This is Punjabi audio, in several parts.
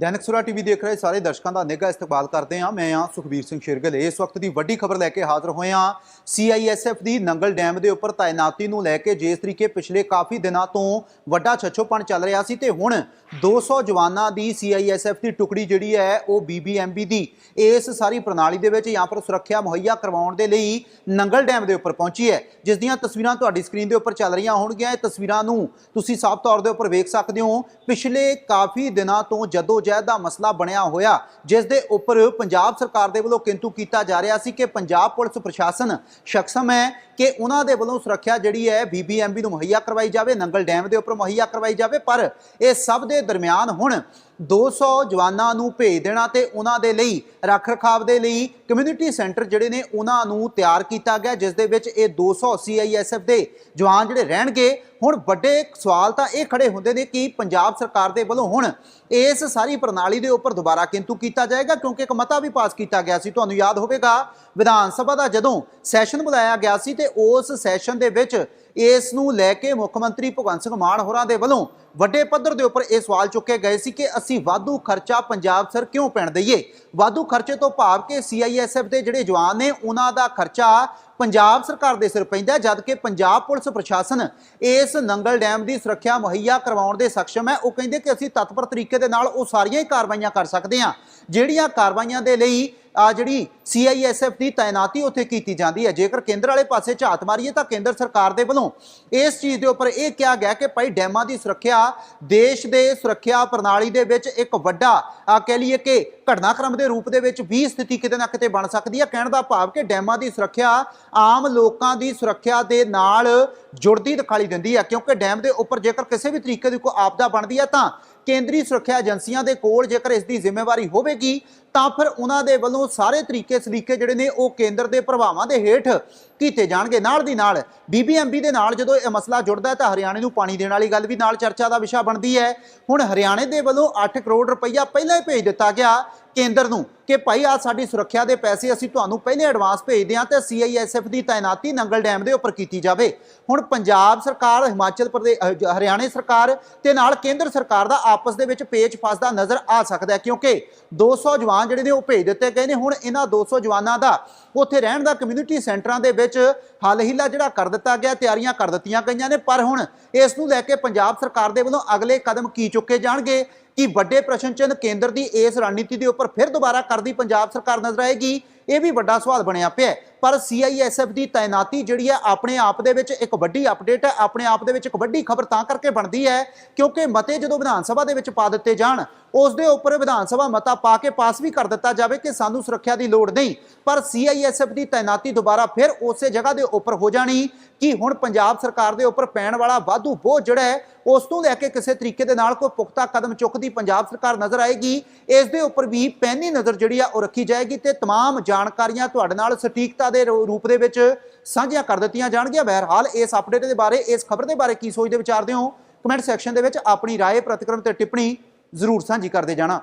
ਦੈਨਿਕ ਸੁਰਾ ਟੀਵੀ ਦੇਖ ਰਹੇ ਸਾਰੇ ਦਰਸ਼ਕਾਂ ਦਾ ਨਿੱਘਾ ਇਸਤਕਬਾਲ ਕਰਦੇ ਹਾਂ। ਮੈਂ ਹਾਂ ਸੁਖਬੀਰ ਸਿੰਘ ਸ਼ਿਰਗਲ। ਇਸ ਵਕਤ ਦੀ ਵੱਡੀ ਖਬਰ ਲੈ ਕੇ ਹਾਜ਼ਰ ਹੋਏ ਹਾਂ। ਸੀਆਈਐਸਐਫ ਦੀ ਨੰਗਲ ਡੈਮ ਦੇ ਉੱਪਰ ਤਾਇਨਾਤੀ ਨੂੰ ਲੈ ਕੇ ਜਿਸ ਤਰੀਕੇ ਪਿਛਲੇ ਕਾਫੀ ਦਿਨਾਂ ਤੋਂ ਵੱਡਾ ਛੱਛੋਪਣ ਚੱਲ ਰਿਹਾ ਸੀ ਤੇ ਹੁਣ 200 ਜਵਾਨਾਂ ਦੀ ਸੀਆਈਐਸਐਫ ਦੀ ਟੁਕੜੀ ਜਿਹੜੀ ਹੈ, ਉਹ ਬੀਬੀਐਮਬੀ ਦੀ ਇਸ ਸਾਰੀ ਪ੍ਰਣਾਲੀ ਦੇ ਵਿੱਚ ਜਾਂ ਪਰ ਸੁਰੱਖਿਆ ਮੁਹੱਈਆ ਕਰਵਾਉਣ ਦੇ ਲਈ ਨੰਗਲ ਡੈਮ ਦੇ ਉੱਪਰ ਪਹੁੰਚੀ ਹੈ। ਜਿਸ ਦੀਆਂ ਤਸਵੀਰਾਂ ਤੁਹਾਡੀ ਸਕਰੀਨ ਦੇ ਉੱਪਰ ਚੱਲ ਰਹੀਆਂ ਹੋਣਗੀਆਂ। ਇਹ ਤਸਵੀਰਾਂ ਨੂੰ ਤੁਸੀਂ ਸਾਫ਼ ਤੌਰ ਦੇ ਉੱਪਰ ਵੇਖ ਸਕਦੇ ਹੋ। ਪਿਛਲੇ ਕਾਫੀ ਦਿਨਾਂ ਤੋਂ ਜਦੋਂ ਜਹਿਦ ਦਾ ਮਸਲਾ ਬਣਿਆ ਹੋਇਆ, ਜਿਸ ਦੇ ਉੱਪਰ ਪੰਜਾਬ ਸਰਕਾਰ ਦੇ ਵੱਲੋਂ ਕਿੰਤੂ ਕੀਤਾ ਜਾ ਰਿਹਾ ਸੀ ਕਿ ਪੰਜਾਬ ਪੁਲਿਸ ਪ੍ਰਸ਼ਾਸਨ ਸ਼ਖਸਮ ਹੈ ਕਿ ਉਹਨਾਂ ਦੇ ਵੱਲੋਂ ਸੁਰੱਖਿਆ ਜਿਹੜੀ ਹੈ ਬੀਬੀਐਮਬੀ ਨੂੰ ਮੁਹੱਈਆ ਕਰਵਾਈ ਜਾਵੇ, ਨੰਗਲ ਡੈਮ ਦੇ ਉੱਪਰ ਮੁਹੱਈਆ ਕਰਵਾਈ ਜਾਵੇ। ਪਰ ਇਹ ਸਭ ਦੇ ਦਰਮਿਆਨ ਹੁਣ 200 ਜਵਾਨਾਂ ਨੂੰ ਭੇਜ ਦੇਣਾ ਤੇ ਉਹਨਾਂ ਦੇ ਲਈ ਰੱਖ ਰਖਾਵ ਦੇ ਲਈ ਕਮਿਊਨਿਟੀ ਸੈਂਟਰ ਜਿਹੜੇ ਨੇ ਉਹਨਾਂ ਨੂੰ ਤਿਆਰ ਕੀਤਾ ਗਿਆ, ਜਿਸ ਦੇ ਵਿੱਚ ਇਹ 200 ਸੀਆਈਐਸਐਫ ਦੇ ਜਵਾਨ ਜਿਹੜੇ ਰਹਿਣਗੇ। ਹੁਣ ਵੱਡੇ ਸਵਾਲ ਤਾਂ ਇਹ ਖੜੇ ਹੁੰਦੇ ਨੇ ਕਿ ਪੰਜਾਬ ਸਰਕਾਰ ਦੇ ਵੱਲੋਂ ਹੁਣ ਇਸ ਸਾਰੀ ਪ੍ਰਣਾਲੀ ਦੇ ਉੱਪਰ ਦੁਬਾਰਾ ਕਿੰਤੂ ਕੀਤਾ ਜਾਏਗਾ, ਕਿਉਂਕਿ ਇੱਕ ਮਤਾ ਵੀ ਪਾਸ ਕੀਤਾ ਗਿਆ ਸੀ। ਤੁਹਾਨੂੰ ਯਾਦ ਹੋਵੇਗਾ, ਵਿਧਾਨ ਸਭਾ ਦਾ ਜਦੋਂ ਸੈਸ਼ਨ ਬੁਲਾਇਆ ਗਿਆ ਸੀ ਤੇ ਉਸ ਸੈਸ਼ਨ ਦੇ ਵਿੱਚ ਇਸ ਨੂੰ ਲੈ ਕੇ ਮੁੱਖ ਮੰਤਰੀ ਭਗਵੰਤ ਸਿੰਘ ਮਾਨ ਹੋਰਾਂ ਦੇ ਵੱਲੋਂ ਵੱਡੇ ਪੱਧਰ ਦੇ ਉੱਪਰ ਇਹ ਸਵਾਲ ਚੁੱਕੇ ਗਏ ਸੀ ਕਿ ਅਸੀਂ ਵਾਧੂ ਖਰਚਾ ਪੰਜਾਬ ਸਰ ਕਿਉਂ ਪੈਣ ਦਈਏ? ਵਾਧੂ ਖਰਚੇ ਤੋਂ ਭਾਵ ਕਿ ਸੀਆਈਐਸਐਫ ਦੇ ਜਿਹੜੇ ਜਵਾਨ ਨੇ ਉਹਨਾਂ ਦਾ ਖਰਚਾ ਪੰਜਾਬ ਸਰਕਾਰ ਦੇ ਸਿਰ ਪੈਂਦਾ ਹੈ, ਜਦ ਕਿ ਪੰਜਾਬ ਪੁਲਿਸ ਪ੍ਰਸ਼ਾਸਨ ਇਸ ਨੰਗਲ ਡੈਮ ਦੀ ਸੁਰੱਖਿਆ ਮੁਹੱਈਆ ਕਰਵਾਉਣ ਦੇ ਸક્ષਮ ਹੈ। ਉਹ ਕਹਿੰਦੇ ਕਿ ਅਸੀਂ ਤਤਪਰ ਤਰੀਕੇ ਦੇ ਨਾਲ ਉਹ ਸਾਰੀਆਂ ਹੀ ਕਾਰਵਾਈਆਂ ਕਰ ਸਕਦੇ ਹਾਂ। ਜਿਹੜੀਆਂ ਕਾਰਵਾਈਆਂ ਦੇ ਲਈ ਆ ਜਿਹੜੀ ਸੀਆਈਐਸਐਫ ਦੀ ਤਾਇਨਾਤੀ ਉੱਥੇ ਕੀਤੀ ਜਾਂਦੀ ਹੈ। ਜੇਕਰ ਕੇਂਦਰ ਵਾਲੇ ਪਾਸੇ ਝਾਤ ਮਾਰੀਏ ਤਾਂ ਕੇਂਦਰ ਸਰਕਾਰ ਦੇ ਵੱਲੋਂ ਇਸ ਚੀਜ਼ ਦੇ ਉੱਪਰ ਇਹ ਕਿਹਾ ਗਿਆ ਕਿ ਭਾਈ ਡੈਮਾਂ ਦੀ ਸੁਰੱਖਿਆ, ਦੇਸ਼ ਦੇ ਸੁਰੱਖਿਆ ਪ੍ਰਣਾਲੀ ਦੇ ਵਿੱਚ ਇੱਕ ਵੱਡਾ, ਆ ਕਹਿ ਲਈਏ ਕਿ ਘਟਨਾਕ੍ਰਮ ਦੇ ਰੂਪ ਦੇ ਵਿੱਚ ਵੀ ਸਥਿਤੀ ਕਿਤੇ ਨਾ ਕਿਤੇ ਬਣ ਸਕਦੀ ਹੈ। ਕਹਿਣ ਦਾ ਭਾਵ ਕਿ ਡੈਮਾਂ ਦੀ ਸੁਰੱਖਿਆ ਆਮ ਲੋਕਾਂ ਦੀ ਸੁਰੱਖਿਆ ਦੇ ਨਾਲ ਜੁੜਦੀ ਦਿਖਾਈ ਦਿੰਦੀ ਹੈ। ਕਿਉਂਕਿ ਡੈਮ ਦੇ ਉੱਪਰ ਜੇਕਰ ਕਿਸੇ ਵੀ ਤਰੀਕੇ ਦੀ ਕੋਈ ਆਪਦਾ ਬਣਦੀ ਹੈ ਤਾਂ ਕੇਂਦਰੀ ਸੁਰੱਖਿਆ ਏਜੰਸੀਆਂ ਦੇ ਕੋਲ ਜੇਕਰ ਇਸ ਦੀ ਜ਼ਿੰਮੇਵਾਰੀ ਹੋਵੇਗੀ ਤਾਂ ਫਿਰ ਉਹਨਾਂ ਦੇ ਵੱਲੋਂ ਸਾਰੇ ਤਰੀਕੇ ਸਲੀਕੇ ਜਿਹੜੇ ਨੇ ਉਹ ਕੇਂਦਰ ਦੇ ਪ੍ਰਭਾਵਾਂ ਦੇ ਹੇਠ ਕੀਤੇ ਜਾਣਗੇ। ਨਾਲ ਦੀ ਨਾਲ ਬੀਬੀਐਮਬੀ ਦੇ ਨਾਲ ਜਦੋਂ ਇਹ ਮਸਲਾ ਜੁੜਦਾ ਹੈ ਤਾਂ ਹਰਿਆਣੇ ਨੂੰ ਪਾਣੀ ਦੇਣ ਵਾਲੀ ਗੱਲ ਵੀ ਨਾਲ ਚਰਚਾ ਦਾ ਵਿਸ਼ਾ ਬਣਦੀ ਹੈ। ਹੁਣ ਹਰਿਆਣੇ ਦੇ ਵੱਲੋਂ 8 ਕਰੋੜ ਰੁਪਈਆ ਪਹਿਲਾਂ ਹੀ ਭੇਜ ਦਿੱਤਾ ਗਿਆ ਕੇਂਦਰ ਨੂੰ ਕਿ ਭਾਈ ਆ ਸਾਡੀ ਸੁਰੱਖਿਆ ਦੇ ਪੈਸੇ ਅਸੀਂ ਤੁਹਾਨੂੰ ਪਹਿਲੇ ਐਡਵਾਂਸ ਭੇਜਦੇ ਹਾਂ ਤੇ ਸੀਆਈਐਸਐਫ ਦੀ ਤਾਇਨਾਤੀ ਨੰਗਲ ਡੈਮ ਦੇ ਉੱਪਰ ਕੀਤੀ ਜਾਵੇ। ਹੁਣ ਪੰਜਾਬ ਸਰਕਾਰ, ਹਿਮਾਚਲ ਪ੍ਰਦੇਸ਼ ਹਰਿਆਣੇ ਸਰਕਾਰ ਤੇ ਨਾਲ ਕੇਂਦਰ ਸਰਕਾਰ ਦਾ ਆਪਸ ਦੇ ਵਿੱਚ ਪੇਚ ਫਸਦਾ ਨਜ਼ਰ ਆ ਸਕਦਾ ਹੈ ਕਿਉਂਕਿ 200 ਜਵਾਨ ਜਿਹੜੇ ਨੇ ਉਹ ਭੇਜ ਦਿੱਤੇ ਗਏ ਨੇ। ਹੁਣ ਇਹਨਾਂ 200 ਜਵਾਨਾਂ ਦਾ ਉੱਥੇ ਰਹਿਣ ਦਾ ਕਮਿਊਨਿਟੀ ਸੈਂਟਰਾਂ ਦੇ ਵਿੱਚ ਹੱਲ ਹੀਲਾ ਜਿਹੜਾ ਕਰ ਦਿੱਤਾ ਗਿਆ, ਤਿਆਰੀਆਂ ਕਰ ਦਿੱਤੀਆਂ ਗਈਆਂ ਨੇ। ਪਰ ਹੁਣ ਇਸ ਨੂੰ ਲੈ ਕੇ ਪੰਜਾਬ ਸਰਕਾਰ ਦੇ ਵੱਲੋਂ ਅਗਲੇ ਕਦਮ ਕੀ ਚੁੱਕੇ ਜਾਣਗੇ? ਕਿ ਵੱਡੇ ਪ੍ਰਸ਼ਨ ਚਿੰਨ੍ਹ ਕੇਂਦਰ ਦੀ ਇਸ ਰਣਨੀਤੀ ਦੇ ਉੱਪਰ ਫਿਰ ਦੁਬਾਰਾ ਕਰਦੀ ਪੰਜਾਬ ਸਰਕਾਰ ਨਜ਼ਰ ਆਏਗੀ? ਇਹ ਵੀ ਵੱਡਾ ਸਵਾਲ ਬਣਿਆ ਪਿਆ ਹੈ। ਪਰ ਸੀਆਈਐਸਐਫ ਦੀ ਤਾਇਨਾਤੀ ਜਿਹੜੀ ਹੈ ਆਪਣੇ ਆਪ ਦੇ ਵਿੱਚ ਇੱਕ ਵੱਡੀ ਅਪਡੇਟ ਹੈ। ਆਪਣੇ ਆਪ ਦੇ ਵਿੱਚ ਇੱਕ ਵੱਡੀ ਖਬਰ ਤਾਂ ਕਰਕੇ ਬਣਦੀ ਹੈ ਕਿਉਂਕਿ ਮਤੇ ਜਦੋਂ ਵਿਧਾਨ ਸਭਾ ਦੇ ਵਿੱਚ ਪਾ ਦਿੱਤੇ ਜਾਣ ਉਸ ਦੇ ਉੱਪਰ ਵਿਧਾਨ ਸਭਾ ਮਤਾ ਪਾ ਕੇ ਪਾਸ ਵੀ ਕਰ ਦਿੱਤਾ ਜਾਵੇ ਕਿ ਸਾਨੂੰ ਸੁਰੱਖਿਆ ਦੀ ਲੋੜ ਨਹੀਂ ਪਰ ਸੀਆਈਐਸਐਫ ਦੀ ਤਾਇਨਾਤੀ ਦੁਬਾਰਾ ਫਿਰ ਉਸੇ ਜਗ੍ਹਾ ਦੇ ਉੱਪਰ ਹੋ ਜਾਣੀ ਕਿ ਹੁਣ ਪੰਜਾਬ ਸਰਕਾਰ ਦੇ ਉੱਪਰ ਪੈਣ ਵਾਲਾ ਵਾਧੂ ਬੋਝ ਜਿਹੜਾ ਹੈ ਉਸ ਤੋਂ ਲੈ ਕੇ ਕਿਸੇ ਤਰੀਕੇ ਦੇ ਨਾਲ ਕੋਈ ਪੁਖਤਾ ਕਦਮ ਚੁੱਕਦੀ ਪੰਜਾਬ ਸਰਕਾਰ ਨਜ਼ਰ ਆਏਗੀ ਇਸ ਦੇ ਉੱਪਰ ਵੀ ਪੈਨੀ ਨਜ਼ਰ ਜਿਹੜੀ ਆ ਉਹ ਰੱਖੀ ਜਾਏਗੀ ਤੇ तमाम ਜਾਣਕਾਰੀਆਂ ਤੁਹਾਡੇ ਨਾਲ ਸਟੀਕਤਾ ਦੇ ਰੂ- ਰੂਪ ਦੇ ਵਿੱਚ ਸਾਂਝੀਆਂ ਕਰ ਦਿੱਤੀਆਂ ਜਾਣਗੀਆਂ ਬਹਰਹਾਲ ਇਸ ਅਪਡੇਟ ਦੇ ਬਾਰੇ ਇਸ ਖਬਰ ਦੇ ਬਾਰੇ ਕੀ ਸੋਚਦੇ ਵਿਚਾਰਦੇ ਹੋ ਕਮੈਂਟ ਸੈਕਸ਼ਨ ਦੇ ਵਿੱਚ ਆਪਣੀ رائے ਪ੍ਰਤੀਕਰਮ ਤੇ ਟਿੱਪਣੀ ਜ਼ਰੂਰ ਸਾਂਝੀ ਕਰਦੇ ਜਾਣਾ।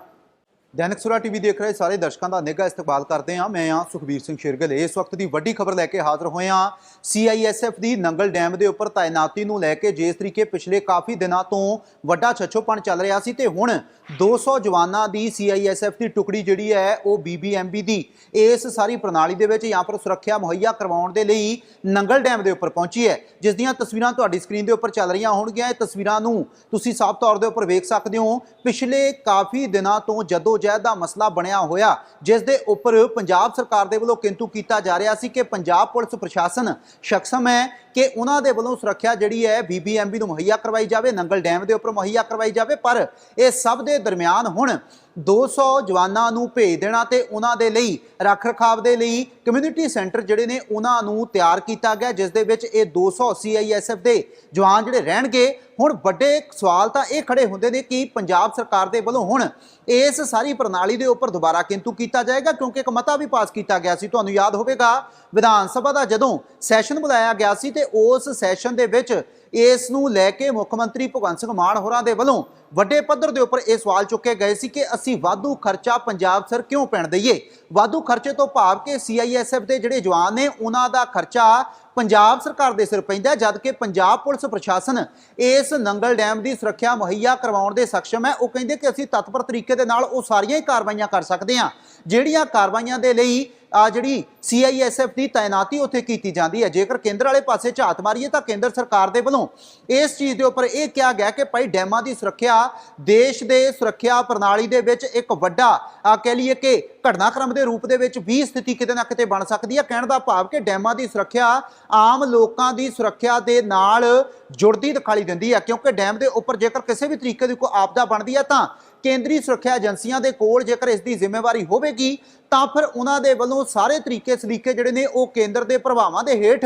ਦੈਨਿਕ ਸੁਰਾ ਟੀਵੀ ਦੇਖ ਰਹੇ ਸਾਰੇ ਦਰਸ਼ਕਾਂ ਦਾ ਨਿੱਘਾ ਇਸਤਕਬਾਲ ਕਰਦੇ ਹਾਂ। ਮੈਂ ਹਾਂ ਸੁਖਬੀਰ ਸਿੰਘ ਸ਼ਿਰਗਲ। ਇਸ ਵਕਤ ਦੀ ਵੱਡੀ ਖਬਰ ਲੈ ਕੇ ਹਾਜ਼ਰ ਹੋਏ ਹਾਂ। ਸੀਆਈਐਸਐਫ ਦੀ ਨੰਗਲ ਡੈਮ ਦੇ ਉੱਪਰ ਤਾਇਨਾਤੀ ਨੂੰ ਲੈ ਕੇ ਜਿਸ ਤਰੀਕੇ ਪਿਛਲੇ ਕਾਫੀ ਦਿਨਾਂ ਤੋਂ ਵੱਡਾ ਛੱਛੋਪਣ ਚੱਲ ਰਿਹਾ ਸੀ ਤੇ ਹੁਣ 200 ਜਵਾਨਾਂ ਦੀ ਸੀਆਈਐਸਐਫ ਦੀ ਟੁਕੜੀ ਜਿਹੜੀ ਹੈ, ਉਹ ਬੀਬੀਐਮਬੀ ਦੀ ਇਸ ਸਾਰੀ ਪ੍ਰਣਾਲੀ ਦੇ ਵਿੱਚ ਜਾਂ ਪਰ ਸੁਰੱਖਿਆ ਮੁਹੱਈਆ ਕਰਵਾਉਣ ਦੇ ਲਈ ਨੰਗਲ ਡੈਮ ਦੇ ਉੱਪਰ ਪਹੁੰਚੀ ਹੈ। ਜਿਸ ਦੀਆਂ ਤਸਵੀਰਾਂ ਤੁਹਾਡੀ ਸਕਰੀਨ ਦੇ ਉੱਪਰ ਚੱਲ ਰਹੀਆਂ ਹੋਣਗੀਆਂ। ਇਹ ਤਸਵੀਰਾਂ ਨੂੰ ਤੁਸੀਂ ਸਾਫ਼ ਤੌਰ ਦੇ ਉੱਪਰ ਵੇਖ ਸਕਦੇ ਹੋ। ਪਿਛਲੇ ਕਾਫੀ ਦਿਨਾਂ ਤੋਂ ਜਦੋਂ ਜਹਿਦ ਦਾ ਮਸਲਾ ਬਣਿਆ ਹੋਇਆ, ਜਿਸ ਦੇ ਉੱਪਰ ਪੰਜਾਬ ਸਰਕਾਰ ਦੇ ਵੱਲੋਂ ਕਿੰਤੂ ਕੀਤਾ ਜਾ ਰਿਹਾ ਸੀ ਕਿ ਪੰਜਾਬ ਪੁਲਿਸ ਪ੍ਰਸ਼ਾਸਨ ਸ਼ਖਸਮ ਹੈ ਕਿ ਉਹਨਾਂ ਦੇ ਵੱਲੋਂ ਸੁਰੱਖਿਆ ਜਿਹੜੀ ਹੈ ਬੀਬੀਐਮਬੀ ਨੂੰ ਮੁਹੱਈਆ ਕਰਵਾਈ ਜਾਵੇ, ਨੰਗਲ ਡੈਮ ਦੇ ਉੱਪਰ ਮੁਹੱਈਆ ਕਰਵਾਈ ਜਾਵੇ, ਪਰ ਇਹ ਸਭ ਦੇ ਦਰਮਿਆਨ ਹੁਣ 200 ਜਵਾਨਾਂ ਨੂੰ ਭੇਜ ਦੇਣਾ ਤੇ ਉਹਨਾਂ ਦੇ ਲਈ ਰੱਖ ਰਖਾਵ ਦੇ ਲਈ ਕਮਿਊਨਿਟੀ ਸੈਂਟਰ ਜਿਹੜੇ ਨੇ ਉਹਨਾਂ ਨੂੰ ਤਿਆਰ ਕੀਤਾ ਗਿਆ, ਜਿਸ ਦੇ ਵਿੱਚ ਇਹ 200 ਸੀਆਈਐਸਐਫ ਦੇ ਜਵਾਨ ਜਿਹੜੇ ਰਹਿਣਗੇ। ਹੁਣ ਵੱਡੇ ਸਵਾਲ ਤਾਂ ਇਹ ਖੜੇ ਹੁੰਦੇ ਨੇ ਕਿ ਪੰਜਾਬ ਸਰਕਾਰ ਦੇ ਵੱਲੋਂ ਹੁਣ ਇਸ ਸਾਰੀ ਪ੍ਰਣਾਲੀ ਦੇ ਉੱਪਰ ਦੁਬਾਰਾ ਕਿੰਤੂ ਕੀਤਾ ਜਾਏਗਾ, ਕਿਉਂਕਿ ਇੱਕ ਮਤਾ ਵੀ ਪਾਸ ਕੀਤਾ ਗਿਆ ਸੀ। ਤੁਹਾਨੂੰ ਯਾਦ ਹੋਵੇਗਾ, ਵਿਧਾਨ ਸਭਾ ਦਾ ਜਦੋਂ ਸੈਸ਼ਨ ਬੁਲਾਇਆ ਗਿਆ ਸੀ ਤੇ ਉਸ ਸੈਸ਼ਨ ਦੇ ਵਿੱਚ ਇਸ ਨੂੰ ਲੈ ਕੇ ਮੁੱਖ ਮੰਤਰੀ ਭਗਵੰਤ ਸਿੰਘ ਮਾਨ ਹੋਰਾਂ ਦੇ ਵੱਲੋਂ ਵੱਡੇ ਪੱਧਰ ਦੇ ਉੱਪਰ ਇਹ ਸਵਾਲ ਚੁੱਕੇ ਗਏ ਸੀ ਕਿ ਅਸੀਂ ਵਾਧੂ ਖਰਚਾ ਪੰਜਾਬ ਸਰ ਕਿਉਂ ਪੈਣ ਦਈਏ? ਵਾਧੂ ਖਰਚੇ ਤੋਂ ਭਾਵ ਕਿ ਸੀਆਈਐਸਐਫ ਦੇ ਜਿਹੜੇ ਜਵਾਨ ਨੇ ਉਹਨਾਂ ਦਾ ਖਰਚਾ ਪੰਜਾਬ ਸਰਕਾਰ ਦੇ ਸਿਰ ਪੈਂਦਾ ਹੈ, ਜਦ ਕਿ ਪੰਜਾਬ ਪੁਲਿਸ ਪ੍ਰਸ਼ਾਸਨ ਇਸ ਨੰਗਲ ਡੈਮ ਦੀ ਸੁਰੱਖਿਆ ਮੁਹੱਈਆ ਕਰਵਾਉਣ ਦੇ ਸક્ષਮ ਹੈ। ਉਹ ਕਹਿੰਦੇ ਕਿ ਅਸੀਂ ਤਤਪਰ ਤਰੀਕੇ ਦੇ ਨਾਲ ਉਹ ਸਾਰੀਆਂ ਹੀ ਕਾਰਵਾਈਆਂ ਕਰ ਸਕਦੇ ਹਾਂ ਜਿਹੜੀਆਂ ਕਾਰਵਾਈਆਂ ਦੇ ਲਈ ਆ ਜਿਹੜੀ ਸੀਆਈਐਸਐਫ ਦੀ ਤਾਇਨਾਤੀ ਉੱਥੇ ਕੀਤੀ ਜਾਂਦੀ ਹੈ। ਜੇਕਰ ਕੇਂਦਰ ਵਾਲੇ ਪਾਸੇ ਝਾਤ ਮਾਰੀਏ ਤਾਂ ਕੇਂਦਰ ਸਰਕਾਰ ਦੇ ਵੱਲੋਂ ਇਸ ਚੀਜ਼ ਦੇ ਉੱਪਰ ਇਹ ਕਿਹਾ ਗਿਆ ਕਿ ਭਾਈ ਡੈਮਾਂ ਦੀ ਸੁਰੱਖਿਆ, ਦੇਸ਼ ਦੇ ਸੁਰੱਖਿਆ ਪ੍ਰਣਾਲੀ ਦੇ ਵਿੱਚ ਇੱਕ ਵੱਡਾ, ਆ ਕਹਿ ਲਈਏ ਕਿ ਘਟਨਾਕ੍ਰਮ ਦੇ ਰੂਪ ਦੇ ਵਿੱਚ ਵੀ ਸਥਿਤੀ ਕਿਤੇ ਨਾ ਕਿਤੇ ਬਣ ਸਕਦੀ ਹੈ। ਕਹਿਣ ਦਾ ਭਾਵ ਕਿ ਡੈਮਾਂ ਦੀ ਸੁਰੱਖਿਆ ਆਮ ਲੋਕਾਂ ਦੀ ਸੁਰੱਖਿਆ ਦੇ ਨਾਲ ਜੁੜਦੀ ਦਿਖਾਈ ਦਿੰਦੀ ਹੈ। ਕਿਉਂਕਿ ਡੈਮ ਦੇ ਉੱਪਰ ਜੇਕਰ ਕਿਸੇ ਵੀ ਤਰੀਕੇ ਦੀ ਕੋਈ ਆਪਦਾ ਬਣਦੀ ਹੈ ਤਾਂ ਕੇਂਦਰੀ ਸੁਰੱਖਿਆ ਏਜੰਸੀਆਂ ਦੇ ਕੋਲ ਜੇਕਰ ਇਸ ਦੀ ਜ਼ਿੰਮੇਵਾਰੀ ਹੋਵੇਗੀ ਤਾਂ ਫਿਰ ਉਹਨਾਂ ਦੇ ਵੱਲੋਂ ਸਾਰੇ ਤਰੀਕੇ ਸਲੀਕੇ ਜਿਹੜੇ ਨੇ ਉਹ ਕੇਂਦਰ ਦੇ ਪ੍ਰਭਾਵਾਂ ਦੇ ਹੇਠ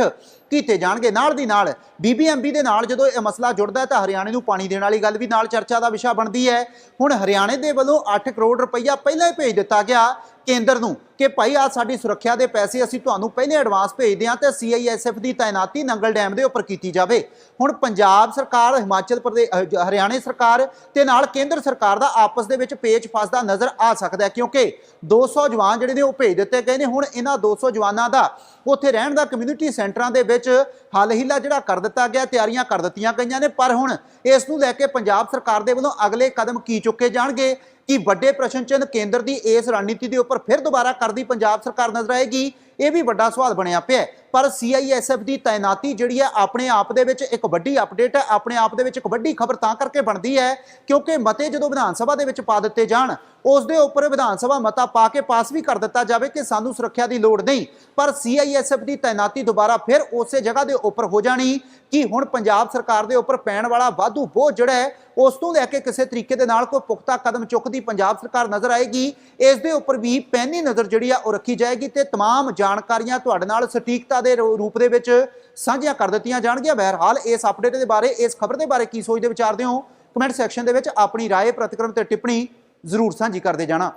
ਕੀਤੇ ਜਾਣਗੇ। ਨਾਲ ਦੀ ਨਾਲ ਬੀਬੀਐਮਬੀ ਦੇ ਨਾਲ ਜਦੋਂ ਇਹ ਮਸਲਾ ਜੁੜਦਾ ਤਾਂ ਹਰਿਆਣੇ ਨੂੰ ਪਾਣੀ ਦੇਣ ਵਾਲੀ ਗੱਲ ਵੀ ਨਾਲ ਚਰਚਾ ਦਾ ਵਿਸ਼ਾ ਬਣਦੀ ਹੈ। ਹੁਣ ਹਰਿਆਣੇ ਦੇ ਵੱਲੋਂ 8 ਕਰੋੜ ਰੁਪਈਆ ਪਹਿਲਾਂ ਹੀ ਭੇਜ ਦਿੱਤਾ ਗਿਆ ਕੇਂਦਰ ਨੂੰ ਕਿ ਭਾਈ ਆ ਸਾਡੀ ਸੁਰੱਖਿਆ ਦੇ ਪੈਸੇ ਅਸੀਂ ਤੁਹਾਨੂੰ ਪਹਿਲੇ ਐਡਵਾਂਸ ਭੇਜਦੇ ਹਾਂ ਤੇ ਸੀਆਈਐਸਐਫ ਦੀ ਤਾਇਨਾਤੀ ਨੰਗਲ ਡੈਮ ਦੇ ਉੱਪਰ ਕੀਤੀ ਜਾਵੇ। ਹੁਣ ਪੰਜਾਬ ਸਰਕਾਰ, ਹਿਮਾਚਲ ਪ੍ਰਦੇਸ਼ ਹਰਿਆਣੇ ਸਰਕਾਰ ਤੇ ਨਾਲ ਕੇਂਦਰ ਸਰਕਾਰ ਦਾ ਆਪਸ ਦੇ ਵਿੱਚ ਪੇਚ ਫਸਦਾ ਨਜ਼ਰ ਆ ਸਕਦਾ ਹੈ ਕਿਉਂਕਿ 200 ਜਵਾਨ ਜਿਹੜੇ ਨੇ ਉਹ ਭੇਜ ਦਿੱਤੇ ਗਏ ਨੇ। ਹੁਣ ਇਹਨਾਂ 200 ਜਵਾਨਾਂ ਦਾ ਉੱਥੇ ਰਹਿਣ ਦਾ ਕਮਿਊਨਿਟੀ ਸੈਂਟਰਾਂ ਦੇ ਵਿੱਚ ਹੱਲ ਹੀਲਾ ਜਿਹੜਾ ਕਰ ਦਿੱਤਾ ਗਿਆ, ਤਿਆਰੀਆਂ ਕਰ ਦਿੱਤੀਆਂ ਗਈਆਂ ਨੇ। ਪਰ ਹੁਣ ਇਸ ਨੂੰ ਲੈ ਕੇ ਪੰਜਾਬ ਸਰਕਾਰ ਦੇ ਵੱਲੋਂ ਅਗਲੇ ਕਦਮ ਕੀ ਚੁੱਕੇ ਜਾਣਗੇ? ਕਿ ਵੱਡੇ ਪ੍ਰਸ਼ਨ ਚਿੰਨ੍ਹ ਕੇਂਦਰ ਦੀ ਇਸ ਰਣਨੀਤੀ ਦੇ ਉੱਪਰ ਫਿਰ ਦੁਬਾਰਾ ਕਰਦੀ ਪੰਜਾਬ ਸਰਕਾਰ ਨਜ਼ਰ ਆਏਗੀ? ਇਹ ਵੀ ਵੱਡਾ ਸਵਾਲ ਬਣਿਆ ਪਿਆ ਹੈ। ਪਰ ਸੀਆਈਐਸਐਫ ਦੀ ਤਾਇਨਾਤੀ ਜਿਹੜੀ ਹੈ ਆਪਣੇ ਆਪ ਦੇ ਵਿੱਚ ਇੱਕ ਵੱਡੀ ਅਪਡੇਟ ਹੈ ਆਪਣੇ ਆਪ ਦੇ ਵਿੱਚ ਇੱਕ ਵੱਡੀ ਖਬਰ ਤਾਂ ਕਰਕੇ ਬਣਦੀ ਹੈ ਕਿਉਂਕਿ ਮਤੇ ਜਦੋਂ ਵਿਧਾਨ ਸਭਾ ਦੇ ਵਿੱਚ ਪਾ ਦਿੱਤੇ ਜਾਣ ਉਸ ਦੇ ਉੱਪਰ ਵਿਧਾਨ ਸਭਾ ਮਤਾ ਪਾ ਕੇ ਪਾਸ ਵੀ ਕਰ ਦਿੱਤਾ ਜਾਵੇ ਕਿ ਸਾਨੂੰ ਸੁਰੱਖਿਆ ਦੀ ਲੋੜ ਨਹੀਂ ਪਰ ਸੀਆਈਐਸਐਫ ਦੀ ਤਾਇਨਾਤੀ ਦੁਬਾਰਾ ਫਿਰ ਉਸੇ ਜਗ੍ਹਾ ਦੇ ਉੱਪਰ ਹੋ ਜਾਣੀ ਕਿ ਹੁਣ ਪੰਜਾਬ ਸਰਕਾਰ ਦੇ ਉੱਪਰ ਪੈਣ ਵਾਲਾ ਵਾਧੂ ਬੋਝ ਜਿਹੜਾ ਹੈ ਉਸ ਤੋਂ ਲੈ ਕੇ ਕਿਸੇ ਤਰੀਕੇ ਦੇ ਨਾਲ ਕੋਈ ਪੁਖਤਾ ਕਦਮ ਚੁੱਕਦੀ ਪੰਜਾਬ ਸਰਕਾਰ ਨਜ਼ਰ ਆਏਗੀ ਇਸ ਦੇ ਉੱਪਰ ਵੀ ਪੈਨੀ ਨਜ਼ਰ ਜਿਹੜੀ ਆ ਉਹ ਰੱਖੀ ਜਾਏਗੀ ਤੇ तमाम ਜਾਣਕਾਰੀਆਂ ਤੁਹਾਡੇ ਨਾਲ ਸਟੀਕਤਾ ਦੇ ਰੂ- ਰੂਪ ਦੇ ਵਿੱਚ ਸਾਂਝੀਆਂ ਕਰ ਦਿੱਤੀਆਂ ਜਾਣਗੀਆਂ ਬਹਰਹਾਲ ਇਸ ਅਪਡੇਟ ਦੇ ਬਾਰੇ ਇਸ ਖਬਰ ਦੇ ਬਾਰੇ ਕੀ ਸੋਚਦੇ ਵਿਚਾਰਦੇ ਹੋ ਕਮੈਂਟ ਸੈਕਸ਼ਨ ਦੇ ਵਿੱਚ ਆਪਣੀ رائے ਪ੍ਰਤੀਕਰਮ ਤੇ ਟਿੱਪਣੀ ਜ਼ਰੂਰ ਸਾਂਝੀ ਕਰਦੇ ਜਾਣਾ